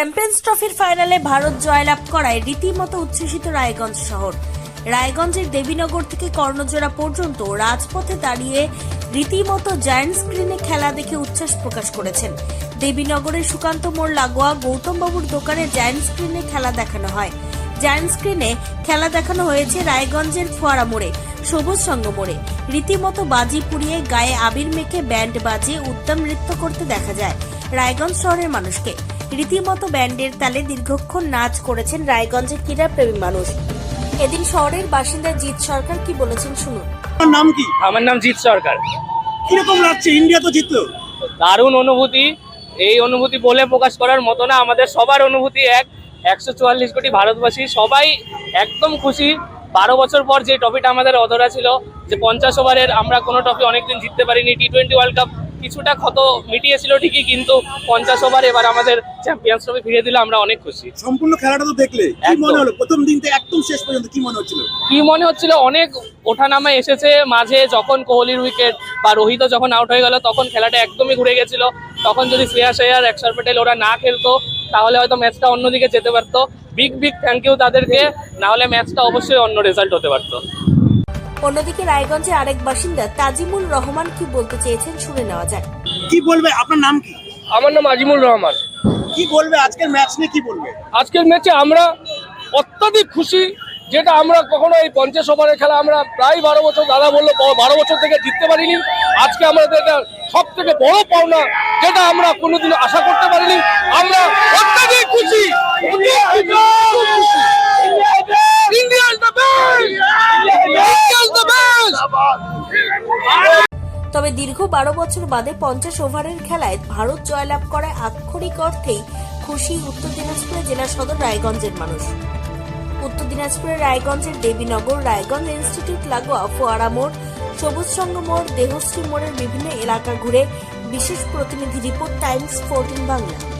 Champions ট্রফির ফাইনালে ভারত জয়লাভ করায় রীতিমতো উচ্ছ্বসিত রায়গঞ্জ শহর। রায়গঞ্জের দেবীনগর থেকে কর্ণজোড়া পর্যন্ত রাজপথে দাঁড়িয়ে রীতিমতো জায়ান্ট স্ক্রিনে খেলা দেখে উচ্ছ্বাস প্রকাশ করেছেন। দেবীনগরের সুকান্ত মোড় লাগোয়া গৌতম বাবুর দোকানে জায়ান্ট স্ক্রিনে খেলা দেখানো হয়। জায়ান্ট স্ক্রিনে খেলা দেখানো হয়েছে রায়গঞ্জের ফোয়ারা মোড়ে, সবুজ সঙ্গ মোড়ে। রীতিমতো বাজি পুড়িয়ে গায়ে আবির মেখে ব্যান্ড বাজিয়ে উদ্যম নৃত্য করতে দেখা যায় রায়গঞ্জ শহরের মানুষকে। রীতিমতো ব্যান্ডের তালে দীর্ঘক্ষণ নাচ করেছেন রায়গঞ্জের ক্রীড়াপ্রেমী মানুষ। এদিন শহরের বাসিন্দা জিৎ সরকার কি বলেছেন শুনুন। আপনার নাম কি? আমার নাম জিৎ সরকার। কীরকম লাগছে? ইন্ডিয়া তো জিতলো। দারুণ অনুভূতি। এই অনুভূতি বলে প্রকাশ করার মতো না আমাদের সবার অনুভূতি এক। একশো চুয়াল্লিশ কোটি ভারতবাসী সবাই একদম খুশি। বারো বছর পর যে ট্রফিটা আমাদের অধরা ছিল যে পঞ্চাশ ওভারের আমরা কোনো ট্রফি অনেকদিন জিততে পারিনি। টি টোয়েন্টি ওয়ার্ল্ড কাপ কিছুটা ক্ষত মিটিয়েছিল ঠিকই কিন্তু পঞ্চাশ ওভার এবার আমাদের চ্যাম্পিয়ন্স ট্রফি ফিরিয়ে দিলে আমরা অনেক খুশি। সম্পূর্ণ খেলাটা তো দেখলে কি মনে হলো? প্রথম দিন থেকে একদম শেষ পর্যন্ত কি মনে হচ্ছিল? কি মনে হচ্ছিল? অনেক ওঠানামা এসেছে মাঝে যখন কোহলির উইকেট বা রোহিত যখন আউট হয়ে গেল তখন খেলাটা একদমই ঘুরে গেছিল। তখন যদি শ্রেয়া আয়ার অক্ষর প্যাটেল ওরা না খেলতো তাহলে হয়তো ম্যাচটা অন্যদিকে যেতে পারতো। বিগ বিগ থ্যাংক ইউ তাদেরকে না হলে ম্যাচটা অবশ্যই অন্য রেজাল্ট হতে পারতো। অন্যদিকে রায়গঞ্জের আরেক বাসিন্দা তাজিমুল রহমান কি বলতে চেয়েছেন শুনে নেওয়া যাক কি বলবে আপনার নাম কি আমার নাম আজিমুল রহমান কি বলবে আজকের ম্যাচ নিয়ে কি বলবে আজকের ম্যাচে আমরা অত্যাধিক খুশি যেটা আমরা কখনো এই পঞ্চাশ ওভারের খেলা আমরা প্রায় বারো বছর দাদা বলল বারো বছর থেকে জিততে পারিনি আজকে আমাদের এটা সব থেকে বড় পাওনা যেটা আমরা কোনোদিনও আশা করতে পারিনি আমরা অত্যাধিক খুশি ইন্ডিয়ান তবে দীর্ঘ বারো বছর বাদে পঞ্চাশ ওভারের খেলায় ভারত জয়লাভ করায় আক্ষরিক অর্থেই খুশি উত্তর দিনাজপুরের জেলা সদর রায়গঞ্জের মানুষ। উত্তর দিনাজপুরের রায়গঞ্জের দেবীনগর, রায়গঞ্জ ইনস্টিটিউট লাগোয়া ফোয়ারা মোড়, সবুজ সঙ্গ মোড়, দেহশ্রী মোড়ের বিভিন্ন এলাকা ঘুরে বিশেষ প্রতিনিধি রিপোর্ট টাইমস ফোরটিন বাংলা।